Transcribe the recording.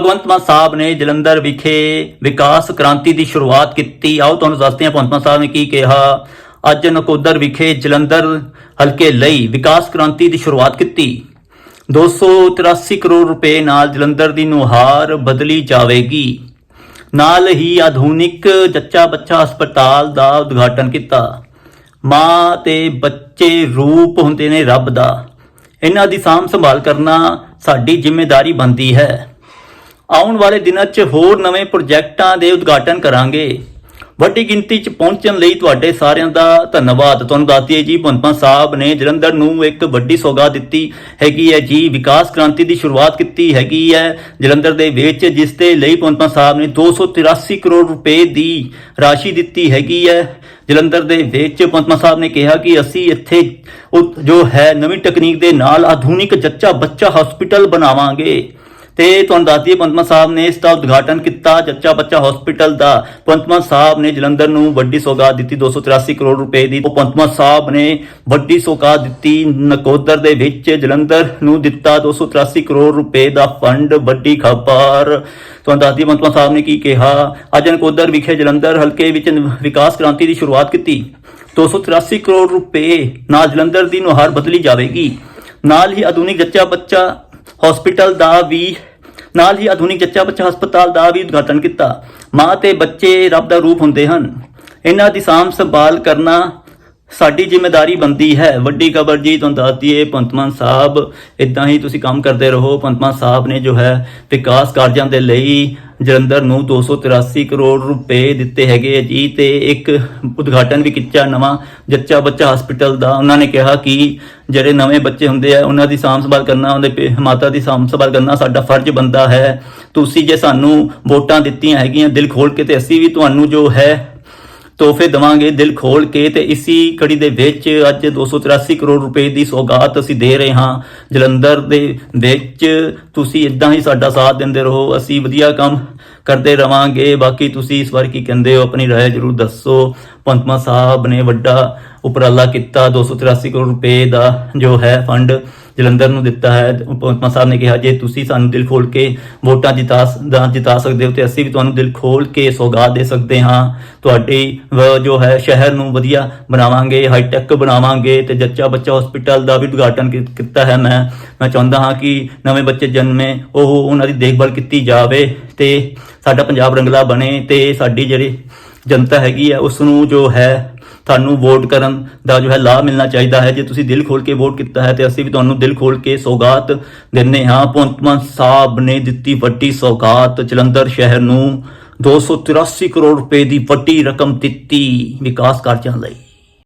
ਭਗਵੰਤ ਮਾਨ ਸਾਹਿਬ ਨੇ ਜਲੰਧਰ ਵਿਖੇ ਵਿਕਾਸ ਕ੍ਰਾਂਤੀ ਦੀ ਸ਼ੁਰੂਆਤ ਕੀਤੀ। ਆਓ ਤੁਹਾਨੂੰ ਦੱਸਦੇ ਹਾਂ, ਭਗਵੰਤ ਮਾਨ ਸਾਹਿਬ ਨੇ ਕੀ ਕਿਹਾ। ਅੱਜ ਨਕੋਦਰ ਵਿਖੇ ਜਲੰਧਰ ਹਲਕੇ ਲਈ ਵਿਕਾਸ ਕ੍ਰਾਂਤੀ ਦੀ ਸ਼ੁਰੂਆਤ ਕੀਤੀ। 283 ਕਰੋੜ ਰੁਪਏ ਨਾਲ ਜਲੰਧਰ ਦੀ ਨੁਹਾਰ ਬਦਲੀ ਜਾਵੇਗੀ। ਨਾਲ ਹੀ ਆਧੁਨਿਕ ਜੱਚਾ ਬੱਚਾ ਹਸਪਤਾਲ ਦਾ ਉਦਘਾਟਨ ਕੀਤਾ। ਮਾਂ ਤੇ ਬੱਚੇ ਰੂਪ ਹੁੰਦੇ ਨੇ ਰੱਬ ਦਾ। ਇਹਨਾਂ ਦੀ ਸਾਂਭ ਸੰਭਾਲ ਕਰਨਾ ਸਾਡੀ ਜ਼ਿੰਮੇਵਾਰੀ ਬਣਦੀ ਹੈ। ਆਉਣ ਵਾਲੇ ਦਿਨਾਂ 'ਚ ਹੋਰ ਨਵੇਂ ਪ੍ਰੋਜੈਕਟਾਂ ਦੇ ਉਦਘਾਟਨ ਕਰਾਂਗੇ। ਵੱਡੀ ਗਿਣਤੀ 'ਚ ਪਹੁੰਚਣ ਲਈ ਤੁਹਾਡੇ ਸਾਰਿਆਂ ਦਾ ਧੰਨਵਾਦ। ਤੁਹਾਨੂੰ ਦੱਸਦੀਏ ਜੀ, ਭਗਵੰਤ ਸਾਹਿਬ ਨੇ ਜਲੰਧਰ ਨੂੰ ਇੱਕ ਵੱਡੀ ਸੌਗਾਤ ਦਿੱਤੀ ਹੈਗੀ ਹੈ ਜੀ, ਵਿਕਾਸ ਕ੍ਰਾਂਤੀ ਦੀ ਸ਼ੁਰੂਆਤ ਕੀਤੀ ਹੈਗੀ ਹੈ ਜਲੰਧਰ ਦੇ ਵਿੱਚ, ਜਿਸ ਦੇ ਲਈ ਭਗਵੰਤ ਸਾਹਿਬ ਨੇ 283 ਕਰੋੜ ਰੁਪਏ ਦੀ ਰਾਸ਼ੀ ਦਿੱਤੀ ਹੈਗੀ ਹੈ। ਜਲੰਧਰ ਦੇ ਵਿੱਚ ਭਗਵੰਤ ਸਾਹਿਬ ਨੇ ਕਿਹਾ ਕਿ ਅਸੀਂ ਇੱਥੇ ਜੋ ਹੈ ਨਵੀਂ ਤਕਨੀਕ ਦੇ ਨਾਲ ਆਧੁਨਿਕ ਜੱਚਾ ਬੱਚਾ ਹਸਪੀਟਲ ਬਣਾਵਾਂਗੇ। ਤੇ ਤੁਹਾਨੂੰ ਦੱਸ ਦਈਏ ਪੰਤਮਾ ਸਾਹਿਬ ਨੇ ਇਸ ਦਾ ਉਦਘਾਟਨ ਕੀਤਾ, ਜੱਚਾ ਬੱਚਾ ਹਸਪੀਟਲ ਦਾ। ਪੰਤਮਾ ਸਾਹਿਬ ਨੇ ਜਲੰਧਰ ਨੂੰ ਵੱਡੀ ਸੌਗਾਤ ਦਿੱਤੀ 283 ਕਰੋੜ ਰੁਪਏ ਦੀ। ਉਹ ਪੰਤਮਾ ਸਾਹਿਬ ਨੇ ਵੱਡੀ ਸੌਗਾਤ ਦਿੱਤੀ, ਨਕੋਦਰ ਦੇ ਵਿੱਚ ਜਲੰਧਰ ਨੂੰ ਦਿੱਤਾ 283 ਕਰੋੜ ਰੁਪਏ ਦਾ ਫੰਡ ਵੱਡੀ ਖਬਰ ਤੁਹਾਨੂੰ ਦੱਸ ਦਈਏ ਪੰਤਮਾ ਸਾਹਿਬ ਨੇ ਕੀ ਕਿਹਾ, ਅੱਜ ਨਕੋਦਰ ਵਿਖੇ ਜਲੰਧਰ ਹਲਕੇ ਵਿੱਚ ਵਿਕਾਸ ਕ੍ਰਾਂਤੀ ਦੀ ਸ਼ੁਰੂਆਤ ਕੀਤੀ। 283 ਕਰੋੜ ਰੁਪਏ ਨਾਲ ਜਲੰਧਰ ਦੀ ਨੁਹਾਰ ਬਦਲੀ ਜਾਵੇਗੀ। ਨਾਲ ਹੀ ਆਧੁਨਿਕ ਜੱਚਾ ਬੱਚਾ ਹਸਪੀਟਲ ਦਾ ਵੀ, ਨਾਲ ਹੀ ਆਧੁਨਿਕ ਜੱਚਾ ਬੱਚਾ ਹਸਪਤਾਲ ਦਾ ਵੀ ਉਦਘਾਟਨ ਕੀਤਾ। ਮਾਂ ਤੇ ਬੱਚੇ ਰੱਬ ਦਾ ਰੂਪ ਹੁੰਦੇ ਹਨ। ਇਹਨਾਂ ਦੀ ਸਾਂਭ ਸੰਭਾਲ ਕਰਨਾ ਸਾਡੀ ਜ਼ਿੰਮੇਵਾਰੀ ਬੰਦੀ ਹੈ। ਵੱਡੀ ਖਬਰ ਜੀ ਤੁਹਾਨੂੰ ਦੱਸ ਦਈਏ ਪੰਤਮਾਨ ਸਾਹਿਬ ਇਦਾਂ ਹੀ ਤੁਸੀਂ ਕੰਮ ਕਰਦੇ ਰਹੋ। ਪੰਤਮਾਨ ਸਾਹਿਬ ਨੇ ਜੋ ਹੈ ਵਿਕਾਸ ਕਾਰਜਾਂ ਦੇ ਲਈ ਜਲੰਧਰ ਨੂੰ 283 ਕਰੋੜ ਰੁਪਏ ਦਿੱਤੇ ਹੈਗੇ ਆ ਜੀ ਤੇ ਇੱਕ ਉਦਘਾਟਨ ਵੀ ਕੀਤਾ ਨਵਾਂ ਜੱਚਾ ਬੱਚਾ ਹਸਪੀਟਲ ਦਾ। ਉਹਨਾਂ ਨੇ ਕਿਹਾ ਕਿ ਜਿਹੜੇ ਨਵੇਂ ਬੱਚੇ ਹੁੰਦੇ ਆ, ਉਹਨਾਂ ਦੀ ਸਾਂਭ ਸੰਭਾਲ ਕਰਨਾ, ਉਹਦੇ ਪੇ- ਮਾਤਾ ਦੀ ਸਾਂਭ ਸੰਭਾਲ ਕਰਨਾ ਸਾਡਾ ਫਰਜ਼ ਬੰਦਾ ਹੈ। ਤੁਸੀਂ ਜੇ ਸਾਨੂੰ ਵੋਟਾਂ ਦਿੱਤੀਆਂ ਹੈਗੀਆਂ, ਦਿਲ ਖੋਲ ਕੇ ਤੇ ਅਸੀਂ ਵੀ ਤੁਹਾਨੂੰ ਜੋ ਹੈ ਤੋਹਫੇ ਦਵਾਂਗੇ ਦਿਲ ਖੋਲ ਕੇ ਤੇ ਇਸੀ ਕੜੀ ਦੇ ਵਿੱਚ ਅੱਜ 283 ਕਰੋੜ ਰੁਪਏ ਦੀ ਸੌਗਾਤ ਅਸੀਂ ਦੇ ਰਹੇ ਹਾਂ ਜਲੰਧਰ ਦੇ ਵਿੱਚ ਤੁਸੀਂ ਇਦਾਂ ਹੀ ਸਾਡਾ ਸਾਥ ਦਿੰਦੇ ਰਹੋ ਅਸੀਂ ਵਧੀਆ ਕੰਮ ਕਰਦੇ ਰਵਾਂਗੇ ਬਾਕੀ ਤੁਸੀਂ ਇਸ ਵਾਰ ਕੀ ਕਹਿੰਦੇ ਹੋ ਆਪਣੀ رائے ਜਰੂਰ ਦੱਸੋ ਪੰਤਮਾ ਸਾਹਿਬ ਨੇ ਵੱਡਾ ਉਪਰਾਲਾ ਕੀਤਾ 283 ਕਰੋੜ ਰੁਪਏ ਦਾ ਜੋ ਹੈ ਫੰਡ ਜਲੰਧਰ ਨੂੰ ਦਿੱਤਾ ਹੈ। ਪੰਤਮਾ ਸਾਹਿਬ ਨੇ ਕਿਹਾ, ਜੇ ਤੁਸੀਂ ਸਾਨੂੰ ਦਿਲ ਖੋਲ ਕੇ ਵੋਟਾਂ ਜਿਤਾ ਦਾ ਜਿਤਾ ਸਕਦੇ ਹੋ, ਤੇ ਅਸੀਂ ਵੀ ਤੁਹਾਨੂੰ ਦਿਲ ਖੋਲ ਕੇ ਸੌਗਾਤ ਦੇ ਸਕਦੇ ਹਾਂ। ਤੁਹਾਡੀ ਜੋ ਹੈ ਸ਼ਹਿਰ ਨੂੰ ਵਧੀਆ ਬਣਾਵਾਂਗੇ ਹਾਈ ਟੈਕ ਬਣਾਵਾਂਗੇ, ਤੇ ਜੱਚਾ ਬੱਚਾ ਹਸਪੀਟਲ ਦਾ ਵੀ ਉਦਘਾਟਨ ਕੀਤਾ ਹੈ ਮੈਂ। ਮੈਂ ਚਾਹੁੰਦਾ ਹਾਂ ਕਿ ਨਵੇਂ ਬੱਚੇ ਜਨਮੇ, ਉਹ ਉਹਨਾਂ ਦੀ ਦੇਖਭਾਲ ਕੀਤੀ ਜਾਵੇ, ਤੇ ਸਾਡਾ ਪੰਜਾਬ ਰੰਗਲਾ ਬਣੇ, ਤੇ ਸਾਡੀ ਜਿਹੜੀ ਜਨਤਾ ਹੈਗੀ ਹੈ ਉਸ ਨੂੰ ਜੋ ਹੈ ਤੁਹਾਨੂੰ ਵੋਟ ਕਰਨ ਦਾ ਜੋ ਹੈ ਲਾਭ ਮਿਲਣਾ ਚਾਹੀਦਾ ਹੈ। ਜੇ ਤੁਸੀਂ ਦਿਲ ਖੋਲ ਕੇ ਵੋਟ ਕੀਤਾ ਹੈ ਤੇ ਅਸੀਂ ਵੀ ਤੁਹਾਨੂੰ ਦਿਲ ਖੋਲ ਕੇ ਸੌਗਾਤ ਦਿੰਨੇ ਹਾਂ। ਭਗਵੰਤ ਸਾਹਿਬ ਨੇ ਦਿੱਤੀ ਵੱਡੀ ਸੌਗਾਤ ਜਲੰਧਰ ਸ਼ਹਿਰ ਨੂੰ। 283 ਕਰੋੜ ਰੁਪਏ ਦੀ ਵੱਡੀ ਰਕਮ ਦਿੱਤੀ ਵਿਕਾਸ ਕਾਰਜਾਂ ਲਈ।